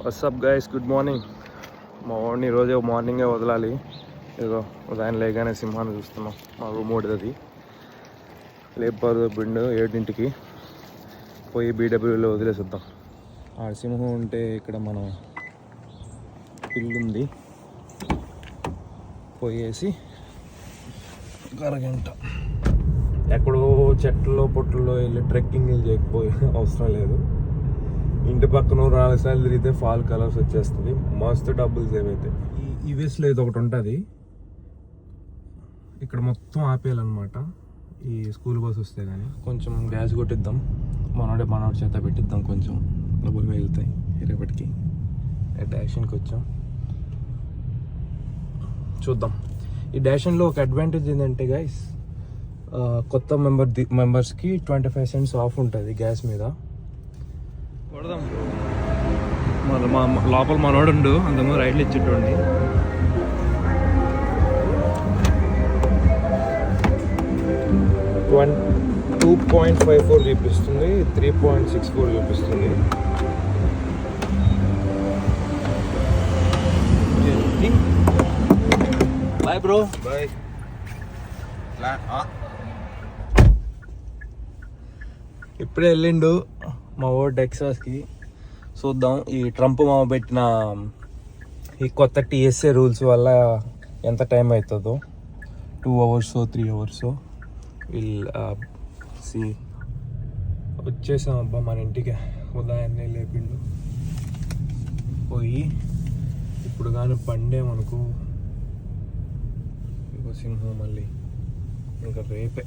WhatsApp guys good morning మా వాడిని ఈరోజే మార్నింగే వదలాలి. ఏదో ఉదయం లేగానే సింహాన్ని చూస్తున్నాం. మా రూమ్ ఓడిది లేపారు బిండు ఏడింటికి. పోయి బీడబ్ల్యూలో వదిలేసిద్దాం. ఆ సింహం ఉంటే ఇక్కడ మన ఇల్లు ఉంది. పోయేసి గరగంట అరగంట. ఎక్కడో చెట్లలో పొట్టుల్లో వెళ్ళి ట్రెక్కింగ్ చేయకపోయి అవసరం లేదు. ఇంటి పక్కన రాలసాలు సార్లు తిరిగితే ఫాల్ కలర్స్ వచ్చేస్తుంది. మస్తు డబ్బులు సేవ్ అవుతాయి. ఈ యూఎస్లో ఇది ఒకటి ఉంటుంది. ఇక్కడ మొత్తం ఆపేయాలన్నమాట. ఈ స్కూల్ బస్ వస్తే కానీ కొంచెం గ్యాస్ కొట్టిద్దాం. మనోడే మనోడి చేత పెట్టిద్దాం కొంచెం. డబ్బులు మిగులుతాయి రేపటికి డాషన్కి వచ్చాం. చూద్దాం. ఈ డాషన్లో ఒక అడ్వాంటేజ్ ఏంటంటే గైస్ కొత్త మెంబర్ మెంబర్స్కి ట్వంటీ ఫైవ్ సెంట్స్ ఆఫ్ ఉంటుంది గ్యాస్ మీద. కొడదాం. మా మా- లోపల మనోడు ఉండు అంతకుముందు రైడ్లు ఇచ్చేటోండి one two point five four చూపిస్తుంది త్రీ పాయింట్ సిక్స్ ఫోర్ చూపిస్తుంది. Bye bro. బాయ్. ఇప్పుడే వెళ్ళిండు. మా ఓ టెక్సాస్కి చూద్దాం. ఈ ట్రంప్ మామ పెట్టిన ఈ కొత్త టీఎస్ఏ రూల్స్ వల్ల ఎంత టైం అవుతుందో two hours three hours will see వచ్చేసాం అబ్బా మన ఇంటికి. ఉదయాన్నే లేపిండు. పోయి ఇప్పుడు కానీ పండేమనుకో. సింహం మళ్ళీ. ఇంకా రేపే.